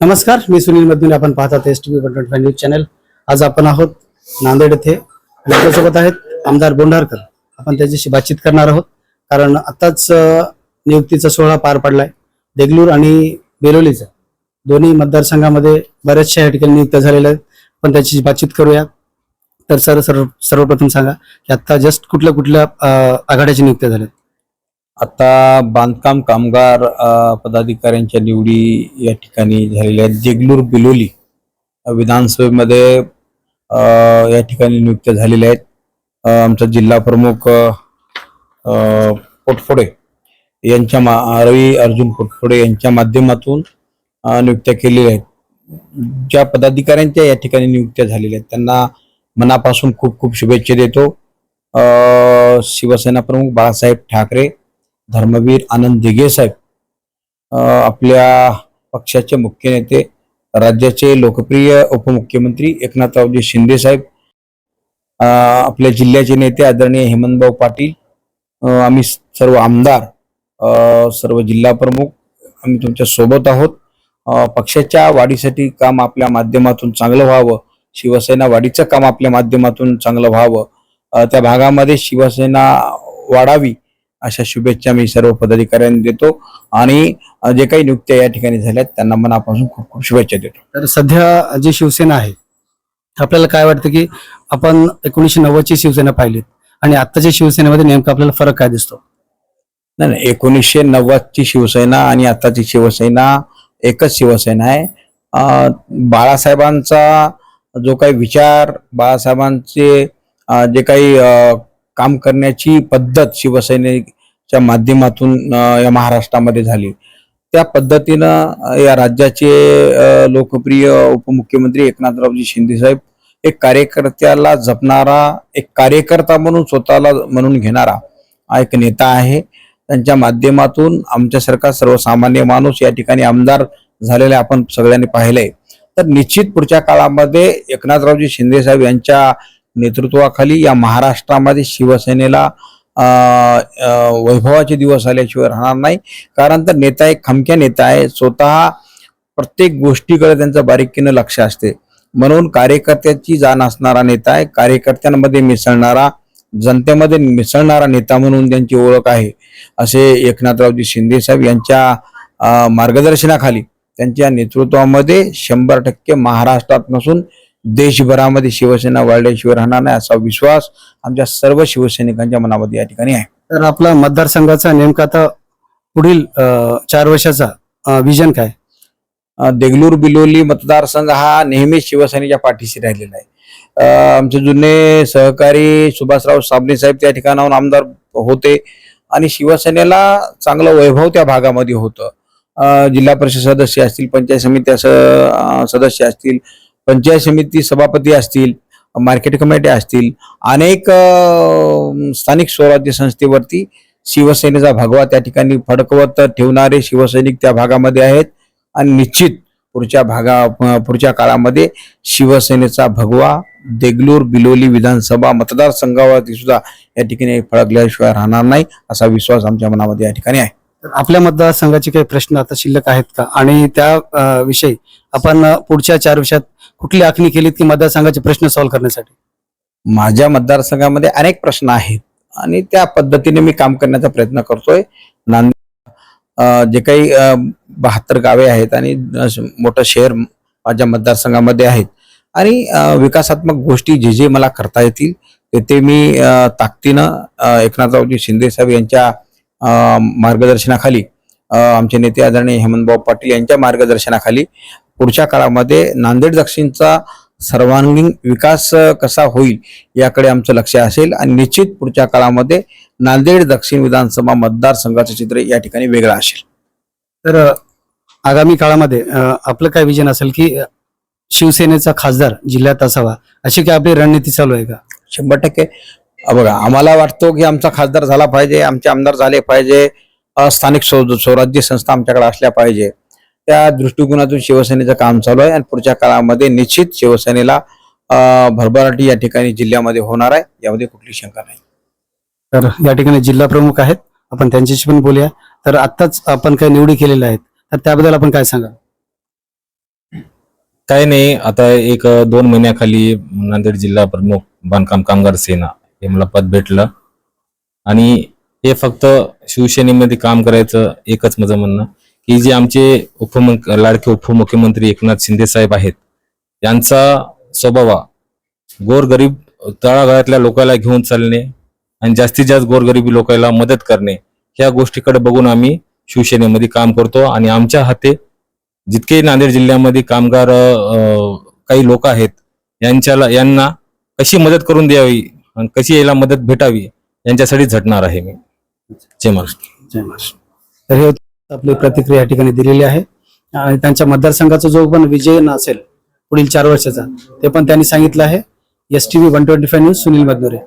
नमस्कार मी सुनील मधून. आपण पाहतात S T V news channel आज आपण आहोत नांदेड येथे. आपल्यासोबत आहेत आमदार बोंडारकर. आपण त्याच्याशी बातचीत करणार आहोत. कारण आताच नियुक्तीचा सोहळा पार पडलाय. देगलूर आणि बेरोलीचा दोन्ही मतदारसंघामध्ये बऱ्याचशा या ठिकाणी नियुक्त झालेल्या आहेत. पण त्याची बातचीत करूया. तर सर सर्व सर्वप्रथम सांगा की आत्ता जस्ट कुठल्या कुठल्या आघाड्याची नियुक्त नियुक्त्या झाल्या आता बांधकाम कामगार पदाधिकाऱ्यांच्या निवडी या ठिकाणी झालेल्या आहेत. जेगलूर बिलोली विधानसभेमध्ये या ठिकाणी नियुक्त्या झालेल्या आहेत. आमचा जिल्हा प्रमुख पोटफोडे यांच्या मा रवी अर्जुन पोटफोडे यांच्या माध्यमातून नियुक्त्या केलेल्या आहेत. ज्या पदाधिकाऱ्यांच्या या ठिकाणी नियुक्त्या झालेल्या आहेत त्यांना मनापासून खूप खूप शुभेच्छा देतो. शिवसेना प्रमुख बाळासाहेब ठाकरे धर्मवीर आनंद दिघे साहेब आपल्या पक्षाचे मुख्य नेते राज्याचे लोकप्रिय उपमुख्यमंत्री एकनाथरावजी शिंदे साहेब आपल्या जिल्ह्याचे नेते आदरणीय हेमंतभाऊ पाटील आम्ही सर्व आमदार सर्व जिल्हा प्रमुख आम्ही तुमच्यासोबत आहोत. पक्षाच्या वाढीसाठी काम आपल्या माध्यमातून चांगलं व्हावं शिवसेना वाढीचं काम आपल्या माध्यमातून चांगलं व्हावं त्या भागामध्ये शिवसेना वाढावी अशा शुभेच्छा मी सर्व पदाधिकाऱ्यांना देतो आणि जे काही नियुक्त्या या ठिकाणी झाल्यात त्यांना मनापासून खूप खूप शुभेच्छा देतो. तर सध्या जी शिवसेना आहे आपल्याला काय वाटतं की आपण एकोणीसशे नव्वदची शिवसेना पाहिलीत आणि आत्ताच्या शिवसेनेमध्ये नेमका आपल्याला फरक काय दिसतो? नाही नाही एकोणीसशे नव्वदची शिवसेना आणि आताची शिवसेना एकच शिवसेना आहे. बाळासाहेबांचा जो काही विचार बाळासाहेबांचे जे काही काम करण्याची पद्धत शिवसेनेच्या माध्यमातून या महाराष्ट्रामध्ये झाली. त्या पद्धतीनं या राज्याचे लोकप्रिय उपमुख्यमंत्री एकनाथरावजी शिंदे साहेब एक कार्यकर्त्याला जपणारा एक कार्यकर्ता म्हणून स्वतःला म्हणून घेणारा हा एक नेता आहे. त्यांच्या माध्यमातून आमच्यासारखा सर्वसामान्य माणूस या ठिकाणी आमदार झालेले आपण सगळ्यांनी पाहिलंय. तर निश्चित पुढच्या काळामध्ये एकनाथरावजी शिंदे साहेब यांच्या नेतृत्वाखाली या महाराष्ट्रामध्ये शिवसेनेला वैभवाचे दिवस आल्याशिवाय राहणार नाही. कारण तर नेता एक खमक्या नेता आहे. स्वतः प्रत्येक गोष्टीकडे त्यांचं बारीकीनं लक्ष असते. म्हणून कार्यकर्त्याची जाण असणारा नेता आहे. कार्यकर्त्यांमध्ये मिसळणारा जनतेमध्ये मिसळणारा नेता म्हणून त्यांची ओळख आहे. असे एकनाथरावजी शिंदे साहेब यांच्या मार्गदर्शनाखाली त्यांच्या नेतृत्वामध्ये शंभर टक्के महाराष्ट्रात नसून देशभरामध्ये शिवसेना वाढल्याशिवाय राहणार नाही असा विश्वास आमच्या सर्व शिवसैनिकांच्या मनामध्ये या ठिकाणी आहे. तर आपला मतदारसंघाचा नेमका आता पुढील चार वर्षाचा विजन काय? देगलूर बिलोली मतदारसंघ हा नेहमी शिवसेनेच्या पाठीशी राहिलेला आहे. आमचे जुने सहकारी सुभाषराव साबणे साहेब त्या ठिकाणाहून आमदार होते आणि शिवसेनेला चांगलं वैभव त्या भागामध्ये होतं. जिल्हा परिषद सदस्य असतील पंचायत समिती असं अं, सदस्य असतील पंचायत समिती सभापती असतील मार्केट कमिटी असतील अनेक स्थानिक स्वराज्य संस्थेवरती शिवसेनेचा भगवा त्या ठिकाणी फडकवत ठेवणारे शिवसैनिक त्या भागामध्ये आहेत. आणि निश्चित पुढच्या भागा पुढच्या काळामध्ये शिवसेनेचा भगवा देगलूर बिलोली विधानसभा मतदारसंघावरती सुद्धा या ठिकाणी फळकल्याशिवाय राहणार नाही असा विश्वास आमच्या मनामध्ये या ठिकाणी आहे. तर आपल्या मतदारसंघाचे काही प्रश्न आता शिल्लक आहेत का? आणि त्या विषयी आपण पुढच्या चार वर्षात कुठली आखणी केलीत की मतदारसंघाचे प्रश्न सॉल्व्ह करण्यासाठी? माझ्या मतदारसंघामध्ये अनेक प्रश्न आहेत आणि त्या पद्धतीने मी काम करण्याचा प्रयत्न करतोय. नांदेड जे काही बहात्तर गावे आहेत आणि मोठं शहर माझ्या मतदारसंघामध्ये आहेत. आणि विकासात्मक गोष्टी जे जे मला करता येतील ते ते मी ताकदीनं एकनाथरावजी शिंदे साहेब यांच्या मार्गदर्शनाखाली आमचे नेते आदरणीय हेमंतभाऊ पाटील यांच्या मार्गदर्शनाखाली पुढच्या काळामध्ये नांदेड दक्षिणचा सर्वांगीण विकास कसा होईल याकडे आमचं लक्ष असेल आणि निश्चित पुढच्या काळामध्ये नांदेड दक्षिण विधानसभा मतदारसंघाचं चित्र या ठिकाणी वेगळं असेल. तर आगामी काळामध्ये आपलं काय विजन असेल की शिवसेनेचा खासदार जिल्ह्यात असावा अशी काय आपली रणनीती चालू आहे का? शंभर टक्के. बघा आम्हाला वाटतो की आमचा खासदार झाला पाहिजे आमचे आमदार झाले पाहिजे स्थानिक स्व- स्वराज्य संस्था आमच्याकडे असल्या पाहिजे. त्या दृष्टिकोनातून शिवसेनेचं काम चालू आहे आणि पुढच्या काळामध्ये निश्चित शिवसेनेला भरभराटी या ठिकाणी जिल्ह्यामध्ये होणार आहे यामध्ये कुठली शंका नाही. तर या ठिकाणी जिल्हा प्रमुख आहेत आपण त्यांच्याशी पण बोलूया. तर आत्ताच आपण काही निवडी केलेल्या आहेत तर त्याबद्दल आपण काय सांगा काय नाही आता एक दोन महिन्याखाली नांदेड जिल्हा प्रमुख बांधकाम कामगार सेना हे मला पद भेटलं. आणि हे फक्त शिवसेनेमध्ये काम करायचं एकच माझं म्हणणं की जे आमचे उपमुख लाडके उपमुख्यमंत्री एकनाथ शिंदे साहेब आहेत यांचा स्वभाव गोरगरीब तळागाळातल्या लोकांना घेऊन चालणे आणि जास्तीत जास्त गोरगरीबी लोकांना मदत करणे ह्या गोष्टीकडे बघून आम्ही शिवसेनेमध्ये काम करतो. आणि आमच्या हाते जितके नांदेड जिल्ह्यामध्ये कामगार काही लोक आहेत यांच्याला यांना कशी मदत करून द्यावी आणि कशी याला मदत भेटावी यांच्यासाठी झटणार आहे मी. जय महाराष्ट्र. जय महाराष्ट्र. तर हे आपली प्रतिक्रिया या ठिकाणी दिलेली आहे. आणि त्यांच्या मतदारसंघाचा जो पण विजय असेल पुढील चार वर्षाचा ते पण त्यांनी सांगितलं आहे. S T V one twenty five news Sunil Madhure